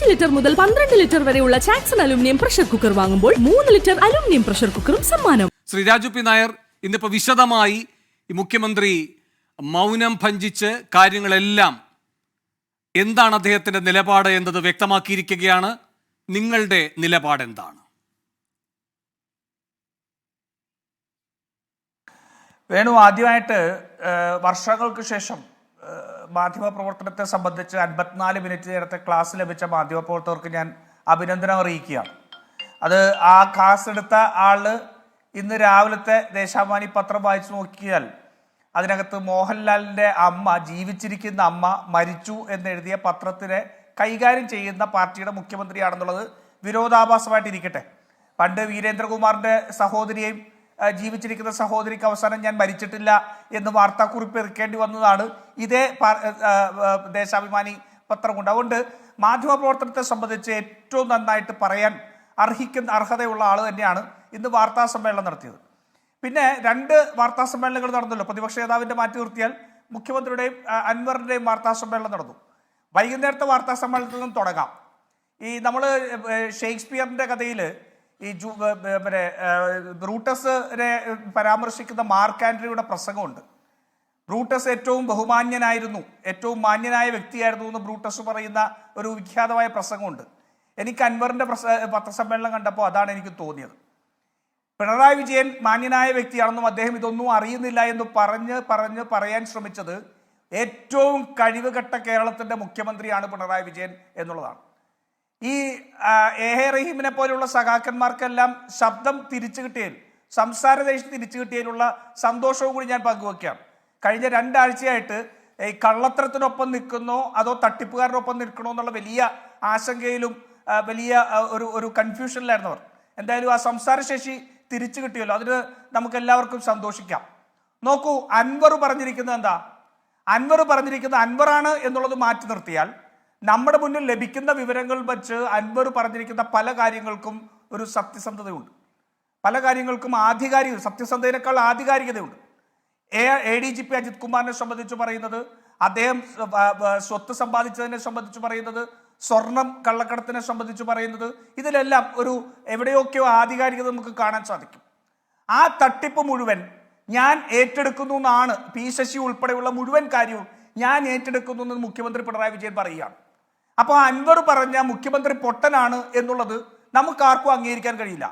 അഞ്ച് ലിറ്റർ മുതൽ പന്ത്രണ്ട് ലിറ്റർ വരെയുള്ള ചാക്സൺ അലുമിനിയം പ്രഷർ കുക്കർ വാങ്ങുമ്പോൾ മൂന്ന് ലിറ്റർ അലുമിനിയം പ്രഷർ കുക്കറും സമ്മാനം. ശ്രീ രാജു പി നായർ ഇന്നിപ്പോ വിശദമായി മുഖ്യമന്ത്രി മൗനം ഭഞ്ചിച്ച് കാര്യങ്ങളെല്ലാം എന്താണ് അദ്ദേഹത്തിന്റെ നിലപാട് എന്നത് വ്യക്തമാക്കിയിരിക്കുകയാണ്. നിങ്ങളുടെ നിലപാട് എന്താണ്? വേണു ആദ്യമായിട്ട് വർഷങ്ങൾക്ക് ശേഷം മാധ്യമപ്രവർത്തനത്തെ സംബന്ധിച്ച് അൻപത്തിനാല് മിനിറ്റ് നേരത്തെ ക്ലാസ് ലഭിച്ച മാധ്യമ മാധ്യമപ്രവർത്തകർക്ക് ഞാൻ അഭിനന്ദനം അറിയിക്കുക അത് ആ ക്ലാസ് എടുത്ത ആൾ ഇന്ന് രാവിലത്തെ ദേശാഭിമാനി പത്രം വായിച്ചു നോക്കിയാൽ അതിനകത്ത് മോഹൻലാലിന്റെ അമ്മ ജീവിച്ചിരിക്കുന്ന അമ്മ മരിച്ചു എന്നെഴുതിയ പത്രത്തിനെ കൈകാര്യം ചെയ്യുന്ന പാർട്ടിയുടെ മുഖ്യമന്ത്രിയാണെന്നുള്ളത് വിരോധാഭാസമായിട്ടിരിക്കട്ടെ. പണ്ട് വീരേന്ദ്രകുമാറിന്റെ സഹോദരിയെയും ജീവിച്ചിരിക്കുന്ന സഹോദരിക്ക് അവസാനം ഞാൻ മരിച്ചിട്ടില്ല എന്ന് വാർത്താക്കുറിപ്പ് ഇറക്കേണ്ടി വന്നതാണ്. ഇതേ ദേശാഭിമാനി പത്രം കൊണ്ട്. അതുകൊണ്ട് മാധ്യമപ്രവർത്തനത്തെ സംബന്ധിച്ച് ഏറ്റവും നന്നായിട്ട് പറയാൻ അർഹിക്കുന്ന അർഹതയുള്ള ആൾ തന്നെയാണ് ഇന്ന് വാർത്താ സമ്മേളനം നടത്തിയത്. പിന്നെ രണ്ട് വാർത്താ സമ്മേളനങ്ങൾ നടന്നല്ലോ. പ്രതിപക്ഷ നേതാവിന്റെ മാറ്റി നിർത്തിയാൽ മുഖ്യമന്ത്രിയുടെയും അൻവറിന്റെയും വാർത്താ സമ്മേളനം നടന്നു. വൈകുന്നേരത്തെ വാർത്താ സമ്മേളനത്തിൽ നിന്നും തുടങ്ങാം. ഈ നമ്മൾ ഷേക്സ്പിയറിന്റെ കഥയിൽ ഈ ജു പിന്നെ ബ്രൂട്ടസിനെ പരാമർശിക്കുന്ന മാർക്ക് ആൻഡ്രിയുടെ പ്രസംഗമുണ്ട്. ബ്രൂട്ടസ് ഏറ്റവും ബഹുമാന്യനായിരുന്നു ഏറ്റവും മാന്യനായ വ്യക്തിയായിരുന്നു എന്ന് ബ്രൂട്ടസ് പറയുന്ന ഒരു വിഖ്യാതമായ പ്രസംഗമുണ്ട്. എനിക്ക് അൻവറിന്റെ പ്രസ പത്രസമ്മേളനം കണ്ടപ്പോൾ അതാണ് എനിക്ക് തോന്നിയത്. പിണറായി വിജയൻ മാന്യനായ വ്യക്തിയാണെന്നും അദ്ദേഹം ഇതൊന്നും അറിയുന്നില്ല എന്ന് പറഞ്ഞ് പറഞ്ഞ് പറയാൻ ശ്രമിച്ചത് ഏറ്റവും കഴിവുകെട്ട കേരളത്തിന്റെ മുഖ്യമന്ത്രിയാണ് പിണറായി വിജയൻ എന്നുള്ളതാണ്. ഈ ആ, എ ഹെ റഹീമിനെ പോലെയുള്ള സഖാക്കന്മാർക്കെല്ലാം ശബ്ദം തിരിച്ചു കിട്ടിയതിൽ സംസാരദേശം തിരിച്ചു കിട്ടിയതിലുള്ള സന്തോഷവും കൂടി ഞാൻ പങ്കുവെക്കാം. കഴിഞ്ഞ രണ്ടാഴ്ചയായിട്ട് ഈ കള്ളത്തരത്തിനൊപ്പം നിൽക്കുന്നോ അതോ തട്ടിപ്പുകാരനൊപ്പം നിൽക്കണോ എന്നുള്ള വലിയ ആശങ്കയിലും വലിയ ഒരു ഒരു കൺഫ്യൂഷനിലായിരുന്നവർ എന്തായാലും ആ സംസാരശേഷി തിരിച്ചു കിട്ടിയല്ലോ. അതിന് നമുക്ക് എല്ലാവർക്കും സന്തോഷിക്കാം. നോക്കൂ അൻവർ പറഞ്ഞിരിക്കുന്നത് എന്താ? അൻവർ പറഞ്ഞിരിക്കുന്നത് അൻവറാണ് എന്നുള്ളത് മാറ്റി നിർത്തിയാൽ നമ്മുടെ മുന്നിൽ ലഭിക്കുന്ന വിവരങ്ങൾ വെച്ച് അൻവർ പറഞ്ഞിരിക്കുന്ന പല കാര്യങ്ങൾക്കും ഒരു സത്യസന്ധതയുണ്ട്. പല കാര്യങ്ങൾക്കും ആധികാരിക സത്യസന്ധതയേക്കാൾ ആധികാരികതയുണ്ട്. A A D G P Ajith കുമാറിനെ സംബന്ധിച്ച് പറയുന്നത് അദ്ദേഹം സ്വത്ത് സമ്പാദിച്ചതിനെ സംബന്ധിച്ച് പറയുന്നത് സ്വർണം കള്ളക്കടത്തിനെ സംബന്ധിച്ച് പറയുന്നത് ഇതിലെല്ലാം ഒരു എവിടെയൊക്കെയോ ആധികാരികത നമുക്ക് കാണാൻ സാധിക്കും. ആ തട്ടിപ്പ് മുഴുവൻ ഞാൻ ഏറ്റെടുക്കുന്നു എന്നാണ് പി ശശി ഉൾപ്പെടെയുള്ള മുഴുവൻ കാര്യവും ഞാൻ ഏറ്റെടുക്കുന്നു എന്ന് മുഖ്യമന്ത്രി പിണറായി വിജയൻ പറയുകയാണ്. അപ്പോൾ അൻവർ പറഞ്ഞ മുഖ്യമന്ത്രി പൊട്ടനാണ് എന്നുള്ളത് നമുക്ക് ആർക്കും അംഗീകരിക്കാൻ കഴിയില്ല.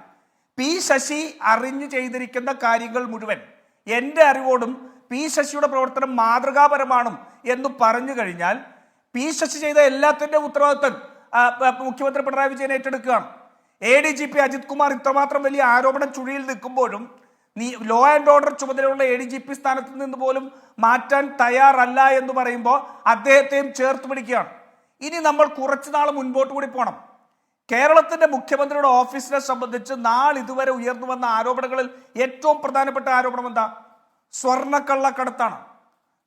പി ശശി അറിഞ്ഞു ചെയ്തിരിക്കുന്ന കാര്യങ്ങൾ മുഴുവൻ എന്റെ അറിവോടും പി ശശിയുടെ പ്രവർത്തനം മാതൃകാപരമാണ് എന്ന് പറഞ്ഞു കഴിഞ്ഞാൽ പി ശശി ചെയ്ത എല്ലാത്തിന്റെ ആ, മുഖ്യമന്ത്രി Pinarayi Vijayan ഏറ്റെടുക്കുകയാണ്. A D G P Ajith Kumar ഇത്രമാത്രം വലിയ ആരോപണം ചുഴിയിൽ നിൽക്കുമ്പോഴും നീ ലോ ആൻഡ് ഓർഡർ ചുമതലയുള്ള എ ഡി ജി പി സ്ഥാനത്ത് നിന്ന് പോലും മാറ്റാൻ തയ്യാറല്ല എന്ന് പറയുമ്പോൾ അദ്ദേഹത്തെയും ചേർത്ത് പിടിക്കുകയാണ്. ഇനി നമ്മൾ കുറച്ച് നാൾ മുൻപോട്ട് കൂടി പോകണം കേരളത്തിന്റെ മുഖ്യമന്ത്രിയുടെ ഓഫീസിനെ സംബന്ധിച്ച് നാൾ ഇതുവരെ ഉയർന്നു വന്ന ആരോപണങ്ങളിൽ ഏറ്റവും പ്രധാനപ്പെട്ട ആരോപണം എന്താ? സ്വർണക്കള്ളക്കടത്താണ്.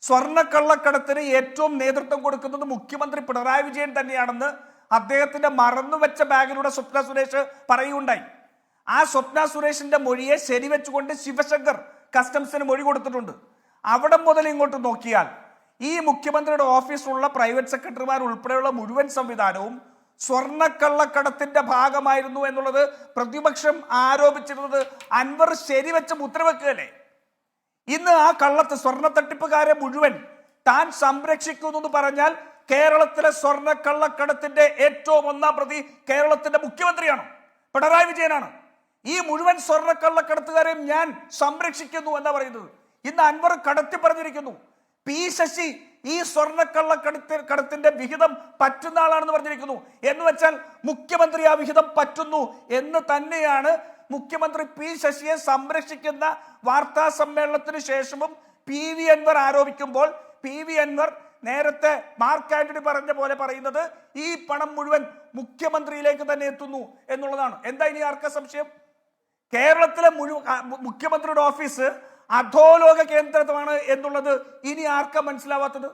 സ്വർണക്കള്ളക്കടത്തിന് ഏറ്റവും നേതൃത്വം കൊടുക്കുന്നത് മുഖ്യമന്ത്രി പിണറായി വിജയൻ തന്നെയാണെന്ന് അദ്ദേഹത്തിന്റെ മറന്നുവെച്ച ബാഗിലൂടെ സ്വപ്ന സുരേഷ് പറയുകയുണ്ടായി. ആ സ്വപ്ന സുരേഷിന്റെ മൊഴിയെ ശരിവെച്ചുകൊണ്ട് ശിവശങ്കർ കസ്റ്റംസിന് മൊഴി കൊടുത്തിട്ടുണ്ട്. അവിടെ മുതൽ ഇങ്ങോട്ട് നോക്കിയാൽ ഈ മുഖ്യമന്ത്രിയുടെ ഓഫീസിലുള്ള പ്രൈവറ്റ് സെക്രട്ടറിമാർ ഉൾപ്പെടെയുള്ള മുഴുവൻ സംവിധാനവും സ്വർണക്കള്ളക്കടത്തിന്റെ ഭാഗമായിരുന്നു എന്നുള്ളത് പ്രതിപക്ഷം ആരോപിച്ചിരുന്നത്. അൻവർ ശരിവെച്ച് മുദ്രവെക്കുകയല്ലേ? ഇന്ന് ആ കള്ളത്ത് സ്വർണ തട്ടിപ്പുകാരെ മുഴുവൻ താൻ സംരക്ഷിക്കുന്നു എന്ന് പറഞ്ഞാൽ കേരളത്തിലെ സ്വർണക്കള്ളക്കടത്തിന്റെ ഏറ്റവും ഒന്നാം പ്രതി കേരളത്തിന്റെ മുഖ്യമന്ത്രിയാണ്. പിണറായി വിജയനാണ്. ഈ മുഴുവൻ സ്വർണക്കള്ളക്കടത്തുകാരെയും ഞാൻ സംരക്ഷിക്കുന്നു എന്നാ പറയുന്നത്. ഇന്ന് അൻവർ കടത്തി പറഞ്ഞിരിക്കുന്നു പി ശശി ഈ സ്വർണക്കള്ള കടത്തി കടത്തിന്റെ വിഹിതം പറ്റുന്ന ആളാണെന്ന് പറഞ്ഞിരിക്കുന്നു. എന്ന് വെച്ചാൽ മുഖ്യമന്ത്രി ആ വിഹിതം പറ്റുന്നു എന്ന് തന്നെയാണ് മുഖ്യമന്ത്രി പി ശശിയെ സംരക്ഷിക്കുന്ന വാർത്താ സമ്മേളനത്തിന് ശേഷവും പി വി അൻവർ ആരോപിക്കുമ്പോൾ പി വി അൻവർ നേരത്തെ മാർക്ക് ആന്റണി പറഞ്ഞ പോലെ പറയുന്നത് ഈ പണം മുഴുവൻ മുഖ്യമന്ത്രിയിലേക്ക് തന്നെ എത്തുന്നു എന്നുള്ളതാണ്. എന്താ ഇനി ആർക്ക സംശയം? കേരളത്തിലെ മുഴുവൻ മുഖ്യമന്ത്രിയുടെ ഓഫീസ് അധോലോക കേന്ദ്രമാണ് എന്നുള്ളത് ഇനി ആർക്കാ മനസ്സിലാവാത്തത്?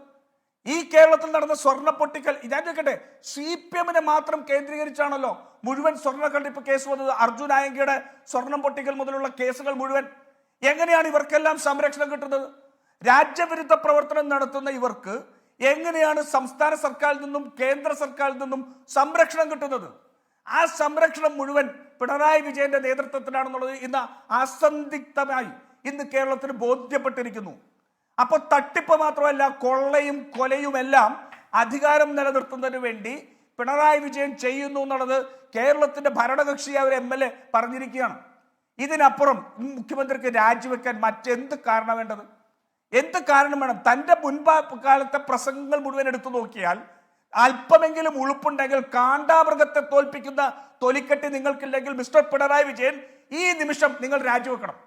ഈ കേരളത്തിൽ നടന്ന സ്വർണ പൊട്ടിക്കൽ ഞാൻ ചോദിക്കട്ടെ സി പി എമ്മിനെ മാത്രം കേന്ദ്രീകരിച്ചാണല്ലോ മുഴുവൻ സ്വർണ കണ്ടിപ്പ് കേസ് വന്നത്? അർജുൻ ആയങ്കയുടെ സ്വർണം പൊട്ടിക്കൽ മുതലുള്ള കേസുകൾ മുഴുവൻ. എങ്ങനെയാണ് ഇവർക്കെല്ലാം സംരക്ഷണം കിട്ടുന്നത്? രാജ്യവിരുദ്ധ പ്രവർത്തനം നടത്തുന്ന ഇവർക്ക് എങ്ങനെയാണ് സംസ്ഥാന സർക്കാരിൽ നിന്നും കേന്ദ്ര സർക്കാരിൽ നിന്നും സംരക്ഷണം കിട്ടുന്നത്? ആ സംരക്ഷണം മുഴുവൻ പിണറായി വിജയന്റെ നേതൃത്വത്തിലാണെന്നുള്ളത് ഇന്ന് അസന്ദിഗ്ധമായി ഇന്ന് കേരളത്തിന് ബോധ്യപ്പെട്ടിരിക്കുന്നു. അപ്പോൾ തട്ടിപ്പ് മാത്രമല്ല കൊള്ളയും കൊലയും എല്ലാം അധികാരം നിലനിർത്തുന്നതിന് വേണ്ടി പിണറായി വിജയൻ ചെയ്യുന്നു എന്നുള്ളത് കേരളത്തിന്റെ ഭരണകക്ഷി അവർ എം എൽ എ പറഞ്ഞിരിക്കുകയാണ്. ഇതിനപ്പുറം മുഖ്യമന്ത്രിക്ക് രാജിവെക്കാൻ മറ്റെന്ത് കാരണം വേണ്ടത്? എന്ത് കാരണം വേണം? തന്റെ മുൻപാ കാലത്തെ പ്രസംഗങ്ങൾ മുഴുവൻ എടുത്തു നോക്കിയാൽ അല്പമെങ്കിലും ഉളുപ്പുണ്ടെങ്കിൽ കാണ്ടാമൃഗത്തെ തോൽപ്പിക്കുന്ന തൊലിക്കെട്ടി നിങ്ങൾക്കില്ലെങ്കിൽ മിസ്റ്റർ പിണറായി വിജയൻ ഈ നിമിഷം നിങ്ങൾ രാജിവെക്കണം.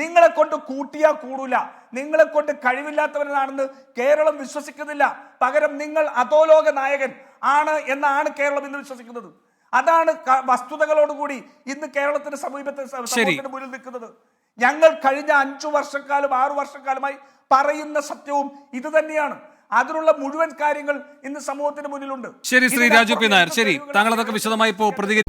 നിങ്ങളെ കൊണ്ട് കൂട്ടിയാ കൂടൂല. നിങ്ങളെ കൊണ്ട് കഴിവില്ലാത്തവനാണെന്ന് കേരളം വിശ്വസിക്കുന്നില്ല. പകരം നിങ്ങൾ അധോലോക നായകൻ ആണ് എന്നാണ് കേരളം ഇന്ന് വിശ്വസിക്കുന്നത്. അതാണ് വസ്തുതകളോടുകൂടി ഇന്ന് കേരളത്തിന്റെ സമീപത്തെ സമൂഹത്തിന് സമൂഹത്തിന്റെ മുന്നിൽ നിൽക്കുന്നത്. ഞങ്ങൾ കഴിഞ്ഞ അഞ്ചു വർഷക്കാലം ആറു വർഷക്കാലമായി പറയുന്ന സത്യവും ഇത് തന്നെയാണ്. അതിനുള്ള മുഴുവൻ കാര്യങ്ങൾ ഇന്ന് സമൂഹത്തിന് മുന്നിലുണ്ട്. ശരി ശ്രീ രാജു പി നായർ. ശരി താങ്കൾ അതൊക്കെ വിശദമായി ഇപ്പോൾ പ്രതികരി